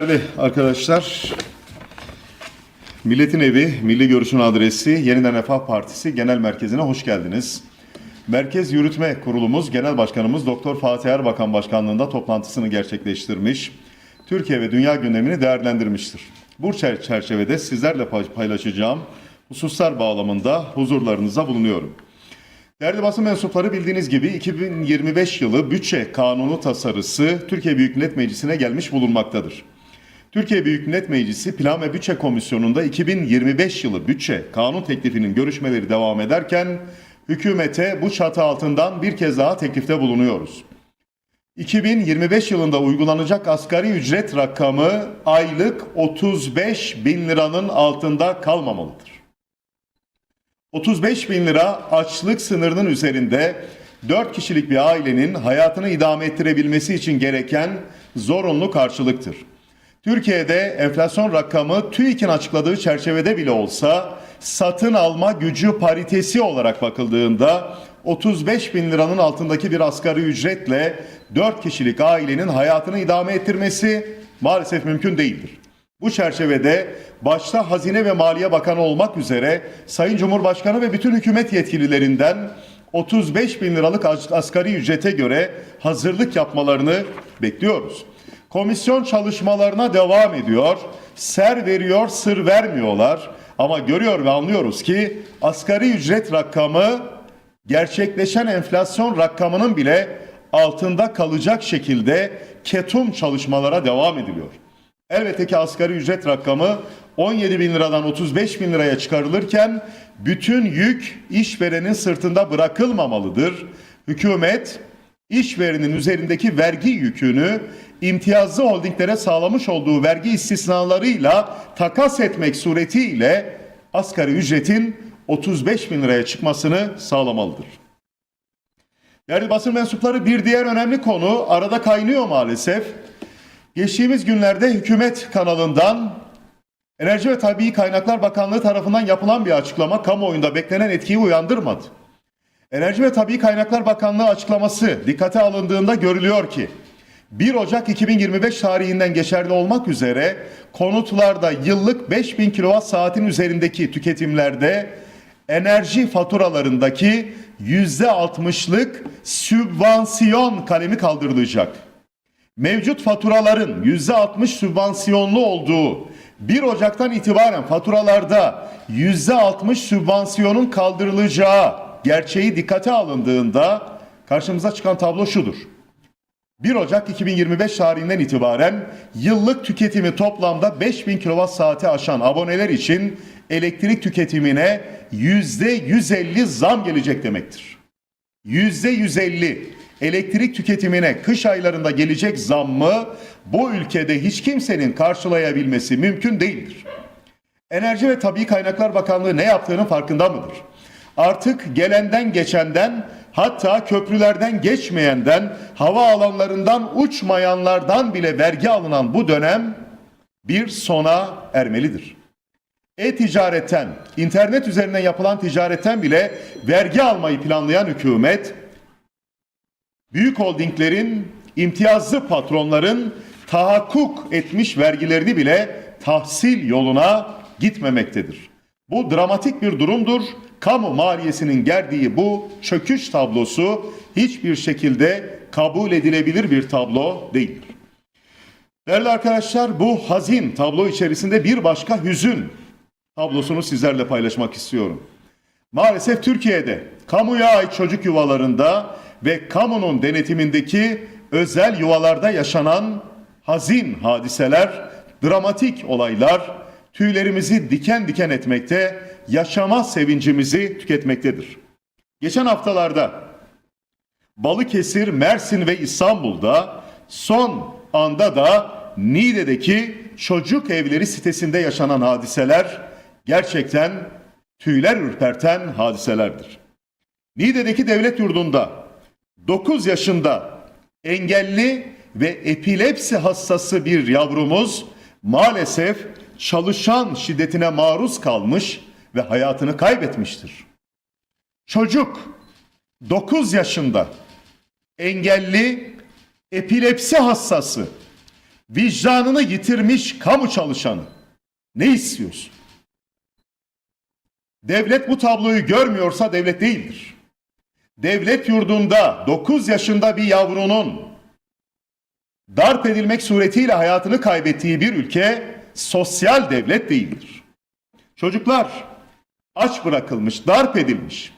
Değerli arkadaşlar, Milletin Evi, Milli Görüş'ün adresi Yeniden Refah Partisi Genel Merkezi'ne hoş geldiniz. Merkez Yürütme Kurulumuz Genel Başkanımız Doktor Fatih Erbakan Başkanlığında toplantısını gerçekleştirmiş. Türkiye ve dünya gündemini değerlendirmiştir. Bu çer- çerçevede sizlerle pay- paylaşacağım hususlar bağlamında huzurlarınıza bulunuyorum. Değerli basın mensupları bildiğiniz gibi 2025 yılı bütçe kanunu tasarısı Türkiye Büyük Millet Meclisi'ne gelmiş bulunmaktadır. Türkiye Büyük Millet Meclisi Plan ve Bütçe Komisyonu'nda 2025 yılı bütçe kanun teklifinin görüşmeleri devam ederken hükümete bu çatı altından bir kez daha teklifte bulunuyoruz. 2025 yılında uygulanacak asgari ücret rakamı aylık 35 bin liranın altında kalmamalıdır. 35 bin lira açlık sınırının üzerinde 4 kişilik bir ailenin hayatını idame ettirebilmesi için gereken zorunlu karşılıktır. Türkiye'de enflasyon rakamı TÜİK'in açıkladığı çerçevede bile olsa satın alma gücü paritesi olarak bakıldığında 35 bin liranın altındaki bir asgari ücretle 4 kişilik ailenin hayatını idame ettirmesi maalesef mümkün değildir. Bu çerçevede başta Hazine ve Maliye Bakanı olmak üzere Sayın Cumhurbaşkanı ve bütün hükümet yetkililerinden 35 bin liralık as- asgari ücrete göre hazırlık yapmalarını bekliyoruz. Komisyon çalışmalarına devam ediyor. Ser veriyor, sır vermiyorlar. Ama görüyor ve anlıyoruz ki asgari ücret rakamı gerçekleşen enflasyon rakamının bile altında kalacak şekilde ketum çalışmalara devam ediliyor. Elbette ki asgari ücret rakamı 17 bin liradan 35 bin liraya çıkarılırken bütün yük işverenin sırtında bırakılmamalıdır. Hükümet işverenin üzerindeki vergi yükünü imtiyazlı holdinglere sağlamış olduğu vergi istisnalarıyla takas etmek suretiyle asgari ücretin 35 bin liraya çıkmasını sağlamalıdır. Değerli basın mensupları bir diğer önemli konu arada kaynıyor maalesef. Geçtiğimiz günlerde hükümet kanalından Enerji ve Tabii Kaynaklar Bakanlığı tarafından yapılan bir açıklama kamuoyunda beklenen etkiyi uyandırmadı. Enerji ve Tabii Kaynaklar Bakanlığı açıklaması dikkate alındığında görülüyor ki 1 Ocak 2025 tarihinden geçerli olmak üzere konutlarda yıllık 5000 kWh saatin üzerindeki tüketimlerde enerji faturalarındaki %60'lık sübvansiyon kalemi kaldırılacak mevcut faturaların %60 sübvansiyonlu olduğu 1 Ocak'tan itibaren faturalarda %60 sübvansiyonun kaldırılacağı gerçeği dikkate alındığında karşımıza çıkan tablo şudur. 1 Ocak 2025 tarihinden itibaren yıllık tüketimi toplamda 5000 kWh saati aşan aboneler için elektrik tüketimine %150 zam gelecek demektir. %150 elektrik tüketimine kış aylarında gelecek zammı bu ülkede hiç kimsenin karşılayabilmesi mümkün değildir. Enerji ve Tabii Kaynaklar Bakanlığı ne yaptığının farkında mıdır? Artık gelenden geçenden hatta köprülerden geçmeyenden hava alanlarından uçmayanlardan bile vergi alınan bu dönem bir sona ermelidir. E-ticaretten, internet üzerinden yapılan ticaretten bile vergi almayı planlayan hükümet büyük holdinglerin, imtiyazlı patronların tahakkuk etmiş vergilerini bile tahsil yoluna gitmemektedir. Bu dramatik bir durumdur. Kamu maliyesinin gerdiği bu çöküş tablosu hiçbir şekilde kabul edilebilir bir tablo değildir. Değerli arkadaşlar bu hazin tablo içerisinde bir başka hüzün tablosunu sizlerle paylaşmak istiyorum. Maalesef Türkiye'de kamuya ait çocuk yuvalarında ve kamunun denetimindeki özel yuvalarda yaşanan hazin hadiseler, dramatik olaylar tüylerimizi diken diken etmekte, yaşama sevincimizi tüketmektedir. Geçen haftalarda Balıkesir, Mersin ve İstanbul'da son anda da Niğde'deki çocuk evleri sitesinde yaşanan hadiseler gerçekten tüyler ürperten hadiselerdir. Niğde'deki devlet yurdunda 9 yaşında engelli ve epilepsi hastası bir yavrumuz maalesef çalışan şiddetine maruz kalmış ve hayatını kaybetmiştir. Çocuk 9 yaşında engelli epilepsi hastası vicdanını yitirmiş kamu çalışanı ne istiyorsun? Devlet bu tabloyu görmüyorsa devlet değildir. Devlet yurdunda 9 yaşında bir yavrunun darp edilmek suretiyle hayatını kaybettiği bir ülke sosyal devlet değildir. Çocuklar aç bırakılmış, darp edilmiş,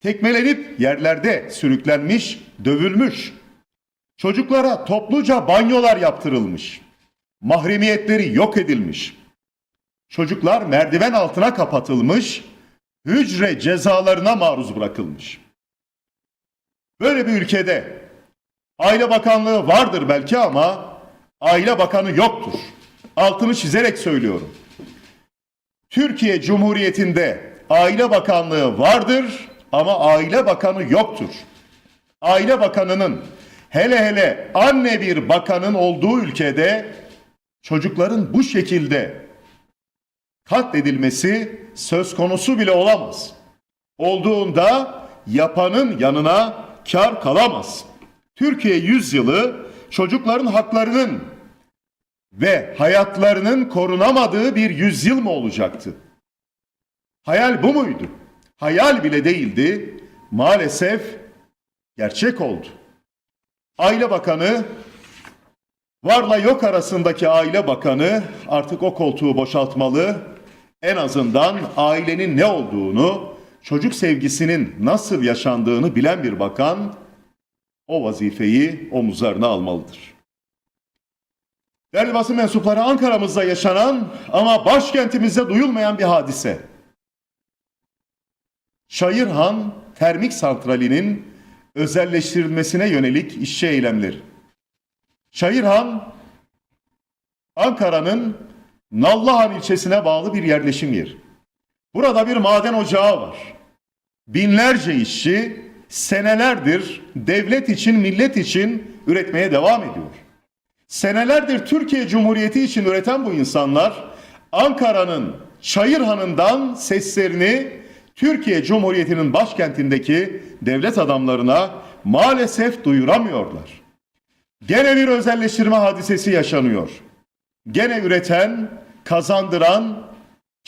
tekmelenip yerlerde sürüklenmiş, dövülmüş. Çocuklara topluca banyolar yaptırılmış. Mahremiyetleri yok edilmiş. Çocuklar merdiven altına kapatılmış, hücre cezalarına maruz bırakılmış. Böyle bir ülkede Aile Bakanlığı vardır belki ama Aile Bakanı yoktur. Altını çizerek söylüyorum. Türkiye Cumhuriyeti'nde Aile Bakanlığı vardır ama Aile Bakanı yoktur. Aile Bakanı'nın hele hele anne bir bakanın olduğu ülkede çocukların bu şekilde katledilmesi söz konusu bile olamaz. Olduğunda yapanın yanına kar kalamaz. Türkiye yüzyılı çocukların haklarının ve hayatlarının korunamadığı bir yüzyıl mı olacaktı? Hayal bu muydu? Hayal bile değildi. Maalesef gerçek oldu. Aile Bakanı varla yok arasındaki Aile Bakanı artık o koltuğu boşaltmalı. En azından ailenin ne olduğunu, çocuk sevgisinin nasıl yaşandığını bilen bir bakan o vazifeyi omuzlarına almalıdır. Değerli basın mensupları Ankara'mızda yaşanan ama başkentimizde duyulmayan bir hadise. Şayırhan Termik Santrali'nin özelleştirilmesine yönelik işçi eylemleri. Şayırhan Ankara'nın Nallıhan ilçesine bağlı bir yerleşim yeri. Burada bir maden ocağı var. Binlerce işçi senelerdir devlet için, millet için üretmeye devam ediyor. Senelerdir Türkiye Cumhuriyeti için üreten bu insanlar Ankara'nın Çayırhan'ından seslerini Türkiye Cumhuriyeti'nin başkentindeki devlet adamlarına maalesef duyuramıyorlar. Gene bir özelleştirme hadisesi yaşanıyor. Gene üreten, kazandıran,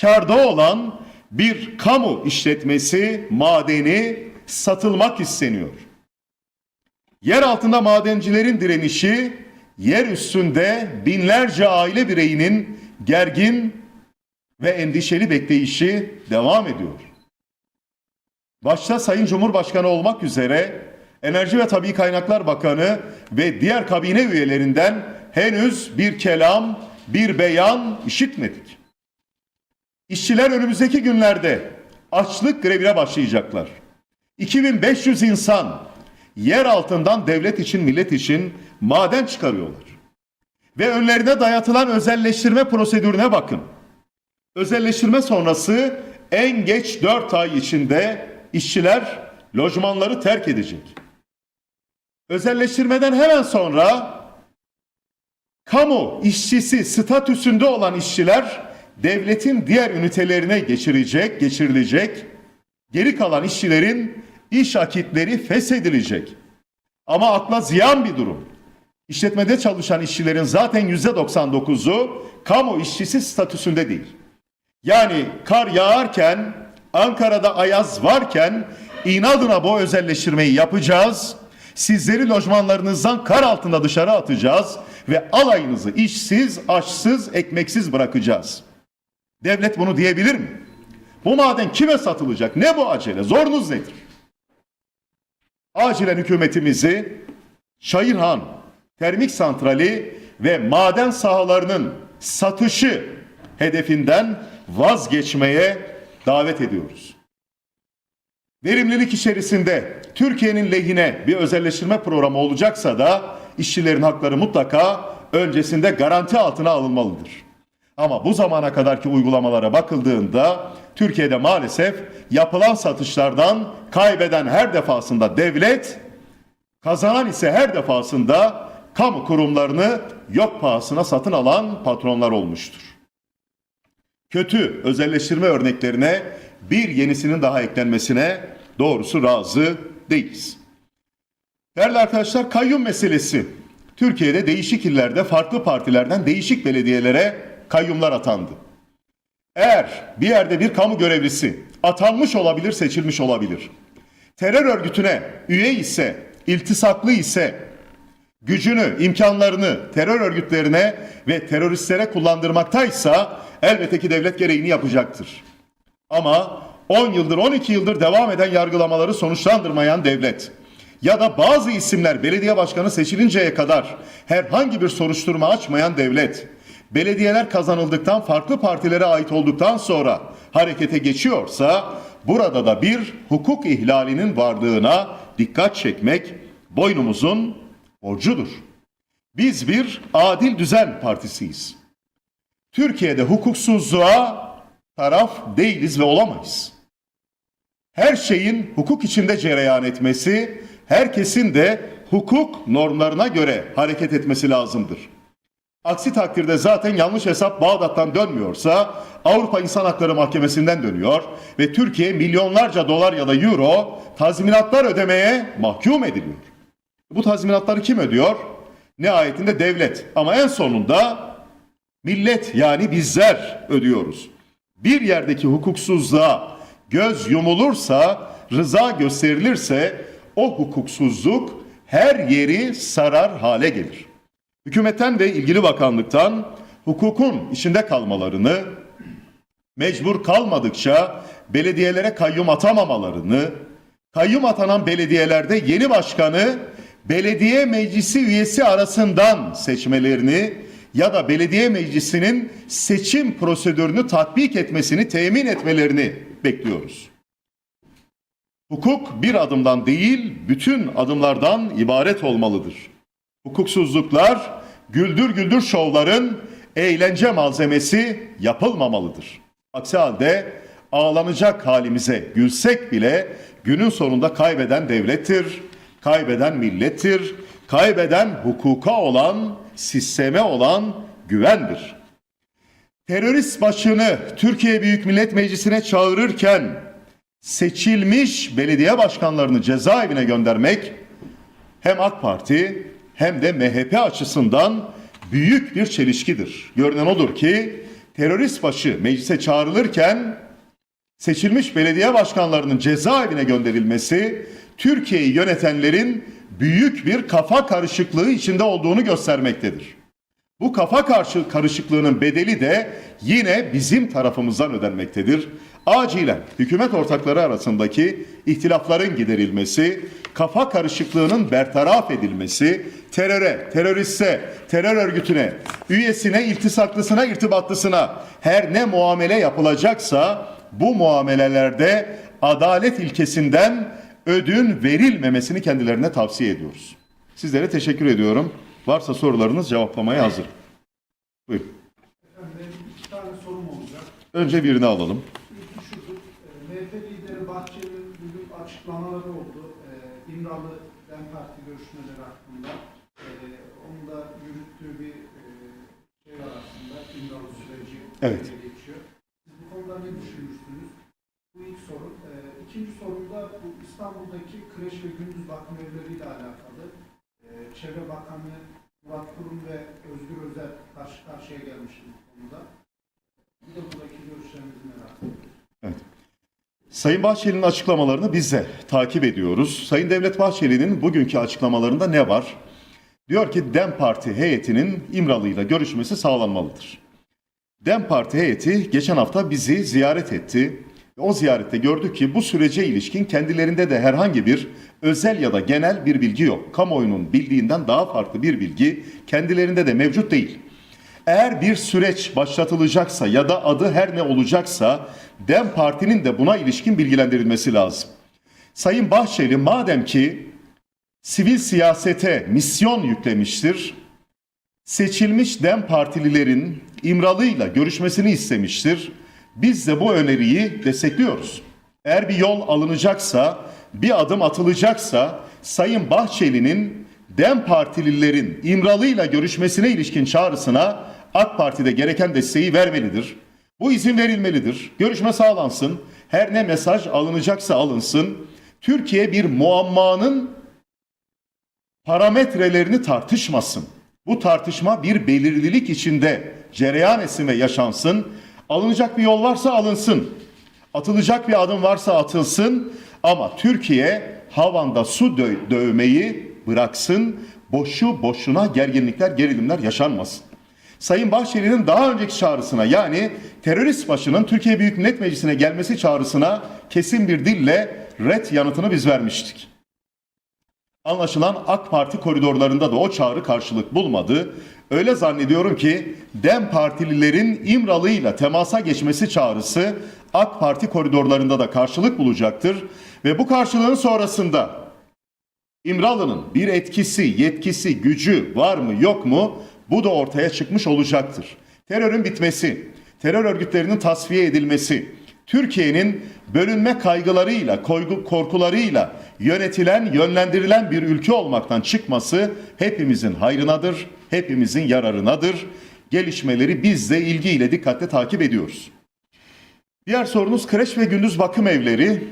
karda olan bir kamu işletmesi, madeni satılmak isteniyor. Yer altında madencilerin direnişi, yer üstünde binlerce aile bireyinin gergin ve endişeli bekleyişi devam ediyor. Başta Sayın Cumhurbaşkanı olmak üzere Enerji ve Tabii Kaynaklar Bakanı ve diğer kabine üyelerinden henüz bir kelam, bir beyan işitmedik. İşçiler önümüzdeki günlerde açlık grevine başlayacaklar. 2500 insan yer altından devlet için, millet için maden çıkarıyorlar. Ve önlerine dayatılan özelleştirme prosedürüne bakın. Özelleştirme sonrası en geç 4 ay içinde işçiler lojmanları terk edecek. Özelleştirmeden hemen sonra kamu işçisi statüsünde olan işçiler devletin diğer ünitelerine geçirecek, geçirilecek. Geri kalan işçilerin iş akitleri feshedilecek. Ama akla ziyan bir durum. İşletmede çalışan işçilerin zaten yüzde 99'u kamu işçisi statüsünde değil. Yani kar yağarken, Ankara'da ayaz varken inadına bu özelleştirmeyi yapacağız. Sizleri lojmanlarınızdan kar altında dışarı atacağız ve alayınızı işsiz, açsız, ekmeksiz bırakacağız. Devlet bunu diyebilir mi? Bu maden kime satılacak? Ne bu acele? Zorunuz nedir? Acilen hükümetimizi Şayırhan Termik Santrali ve maden sahalarının satışı hedefinden vazgeçmeye davet ediyoruz. Verimlilik içerisinde Türkiye'nin lehine bir özelleştirme programı olacaksa da işçilerin hakları mutlaka öncesinde garanti altına alınmalıdır. Ama bu zamana kadarki uygulamalara bakıldığında Türkiye'de maalesef yapılan satışlardan kaybeden her defasında devlet, kazanan ise her defasında kamu kurumlarını yok pahasına satın alan patronlar olmuştur. Kötü özelleştirme örneklerine bir yenisinin daha eklenmesine doğrusu razı değiliz. Değerli arkadaşlar kayyum meselesi. Türkiye'de değişik illerde farklı partilerden değişik belediyelere kayyumlar atandı. Eğer bir yerde bir kamu görevlisi atanmış olabilir, seçilmiş olabilir. Terör örgütüne üye ise, iltisaklı ise gücünü, imkanlarını terör örgütlerine ve teröristlere kullandırmaktaysa elbette ki devlet gereğini yapacaktır. Ama 10 yıldır 12 yıldır devam eden yargılamaları sonuçlandırmayan devlet ya da bazı isimler belediye başkanı seçilinceye kadar herhangi bir soruşturma açmayan devlet belediyeler kazanıldıktan farklı partilere ait olduktan sonra harekete geçiyorsa burada da bir hukuk ihlalinin varlığına dikkat çekmek boynumuzun borcudur. Biz bir adil düzen partisiyiz. Türkiye'de hukuksuzluğa taraf değiliz ve olamayız. Her şeyin hukuk içinde cereyan etmesi, herkesin de hukuk normlarına göre hareket etmesi lazımdır. Aksi takdirde zaten yanlış hesap Bağdat'tan dönmüyorsa Avrupa İnsan Hakları Mahkemesi'nden dönüyor ve Türkiye milyonlarca dolar ya da euro tazminatlar ödemeye mahkum ediliyor. Bu tazminatları kim ödüyor? Nihayetinde devlet ama en sonunda millet yani bizler ödüyoruz. Bir yerdeki hukuksuzluğa göz yumulursa, rıza gösterilirse o hukuksuzluk her yeri sarar hale gelir. Hükümetten ve ilgili bakanlıktan hukukun içinde kalmalarını, mecbur kalmadıkça belediyelere kayyum atamamalarını, kayyum atanan belediyelerde yeni başkanı belediye meclisi üyesi arasından seçmelerini ya da belediye meclisinin seçim prosedürünü tatbik etmesini temin etmelerini bekliyoruz. Hukuk bir adımdan değil, bütün adımlardan ibaret olmalıdır. Hukuksuzluklar, güldür güldür şovların eğlence malzemesi yapılmamalıdır. Aksi halde ağlanacak halimize gülsek bile günün sonunda kaybeden devlettir, kaybeden millettir, kaybeden hukuka olan, sisteme olan güvendir. Terörist başını Türkiye Büyük Millet Meclisi'ne çağırırken seçilmiş belediye başkanlarını cezaevine göndermek hem AK Parti hem de MHP açısından büyük bir çelişkidir. Görünen odur ki terörist başı meclise çağrılırken seçilmiş belediye başkanlarının cezaevine gönderilmesi Türkiye'yi yönetenlerin büyük bir kafa karışıklığı içinde olduğunu göstermektedir. Bu kafa karşı karışıklığının bedeli de yine bizim tarafımızdan ödenmektedir. Acilen hükümet ortakları arasındaki ihtilafların giderilmesi, kafa karışıklığının bertaraf edilmesi, teröre, teröriste, terör örgütüne, üyesine, iltisaklısına, irtibatlısına her ne muamele yapılacaksa bu muamelelerde adalet ilkesinden ödün verilmemesini kendilerine tavsiye ediyoruz. Sizlere teşekkür ediyorum. Varsa sorularınız cevaplamaya hazır. Buyurun. Efendim iki tane sorum olacak. Önce birini alalım. İlki şudur. E, MHP lideri Bahçeli'nin bugün açıklamaları oldu. E, İmralı DEM Parti görüşmeleri hakkında. E, onun da yürüttüğü bir e, şey var aslında. İmralı süreci Evet. geçiyor. Siz bu konuda ne düşünürsünüz? Bu ilk sorum. E, ikinci sorum da bu İstanbul'daki kreş ve gündüz bakım evleriyle alakalı. E, Çevre Bakanı Murat Kurum ve Özgür Özel karşı karşıya gelmişti bu konuda. Bir de buradaki görüşlerinizi merak ediyorum. Sayın Bahçeli'nin açıklamalarını biz de takip ediyoruz. Sayın Devlet Bahçeli'nin bugünkü açıklamalarında ne var? Diyor ki DEM Parti heyetinin İmralı'yla görüşmesi sağlanmalıdır. DEM Parti heyeti geçen hafta bizi ziyaret etti. O ziyarette gördük ki bu sürece ilişkin kendilerinde de herhangi bir özel ya da genel bir bilgi yok. Kamuoyunun bildiğinden daha farklı bir bilgi kendilerinde de mevcut değil. Eğer bir süreç başlatılacaksa ya da adı her ne olacaksa DEM Parti'nin de buna ilişkin bilgilendirilmesi lazım. Sayın Bahçeli madem ki sivil siyasete misyon yüklemiştir, seçilmiş DEM partililerin İmralı'yla görüşmesini istemiştir. Biz de bu öneriyi destekliyoruz. Eğer bir yol alınacaksa, bir adım atılacaksa Sayın Bahçeli'nin DEM partililerin İmralı'yla görüşmesine ilişkin çağrısına AK Parti'de gereken desteği vermelidir. Bu izin verilmelidir. Görüşme sağlansın. Her ne mesaj alınacaksa alınsın. Türkiye bir muammanın parametrelerini tartışmasın. Bu tartışma bir belirlilik içinde cereyan etsin ve yaşansın. Alınacak bir yol varsa alınsın. Atılacak bir adım varsa atılsın. Ama Türkiye havanda su dö- dövmeyi bıraksın. Boşu boşuna gerginlikler, gerilimler yaşanmasın. Sayın Bahçeli'nin daha önceki çağrısına yani terörist başının Türkiye Büyük Millet Meclisi'ne gelmesi çağrısına kesin bir dille red yanıtını biz vermiştik. Anlaşılan AK Parti koridorlarında da o çağrı karşılık bulmadı. Öyle zannediyorum ki DEM Partililerin İmralı'yla temasa geçmesi çağrısı AK Parti koridorlarında da karşılık bulacaktır. Ve bu karşılığın sonrasında İmralı'nın bir etkisi, yetkisi, gücü var mı yok mu bu da ortaya çıkmış olacaktır. Terörün bitmesi, terör örgütlerinin tasfiye edilmesi, Türkiye'nin bölünme kaygılarıyla, korkularıyla yönetilen, yönlendirilen bir ülke olmaktan çıkması hepimizin hayrınadır, hepimizin yararınadır. Gelişmeleri biz de ilgiyle dikkatle takip ediyoruz. Diğer sorunuz kreş ve gündüz bakım evleri.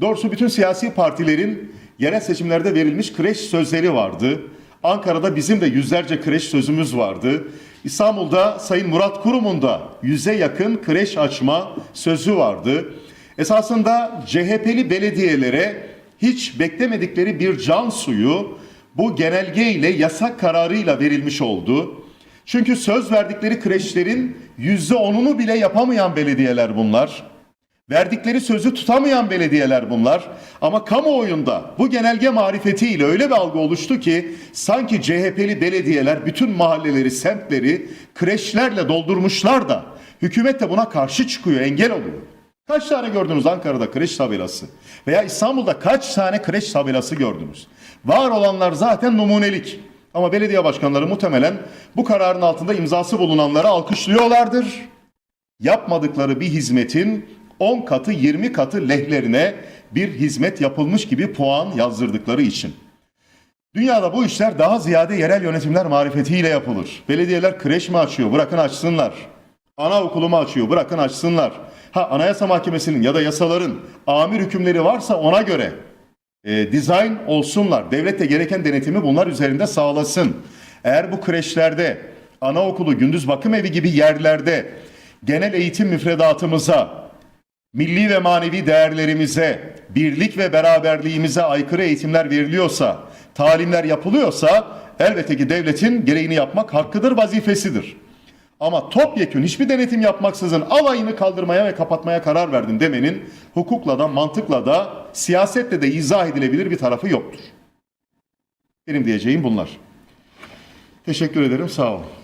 Doğrusu bütün siyasi partilerin yerel seçimlerde verilmiş kreş sözleri vardı. Ankara'da bizim de yüzlerce kreş sözümüz vardı. İstanbul'da Sayın Murat Kurum'un da yüze yakın kreş açma sözü vardı. Esasında CHP'li belediyelere hiç beklemedikleri bir can suyu bu genelge ile yasak kararıyla verilmiş oldu. Çünkü söz verdikleri kreşlerin yüzde onunu bile yapamayan belediyeler bunlar. Verdikleri sözü tutamayan belediyeler bunlar. Ama kamuoyunda bu genelge marifetiyle öyle bir algı oluştu ki sanki CHP'li belediyeler bütün mahalleleri, semtleri kreşlerle doldurmuşlar da hükümet de buna karşı çıkıyor, engel oluyor. Kaç tane gördünüz Ankara'da kreş tabelası? Veya İstanbul'da kaç tane kreş tabelası gördünüz? Var olanlar zaten numunelik. Ama belediye başkanları muhtemelen bu kararın altında imzası bulunanları alkışlıyorlardır yapmadıkları bir hizmetin 10 katı 20 katı lehlerine bir hizmet yapılmış gibi puan yazdırdıkları için. Dünyada bu işler daha ziyade yerel yönetimler marifetiyle yapılır. Belediyeler kreş mi açıyor? Bırakın açsınlar. Anaokulu mu açıyor? Bırakın açsınlar. Ha Anayasa Mahkemesi'nin ya da yasaların amir hükümleri varsa ona göre e, dizayn olsunlar. Devlet de gereken denetimi bunlar üzerinde sağlasın. Eğer bu kreşlerde, anaokulu, gündüz bakım evi gibi yerlerde genel eğitim müfredatımıza, milli ve manevi değerlerimize, birlik ve beraberliğimize aykırı eğitimler veriliyorsa, talimler yapılıyorsa elbette ki devletin gereğini yapmak hakkıdır, vazifesidir. Ama topyekün hiçbir denetim yapmaksızın alayını kaldırmaya ve kapatmaya karar verdin demenin hukukla da mantıkla da siyasetle de izah edilebilir bir tarafı yoktur. Benim diyeceğim bunlar. Teşekkür ederim, sağ olun.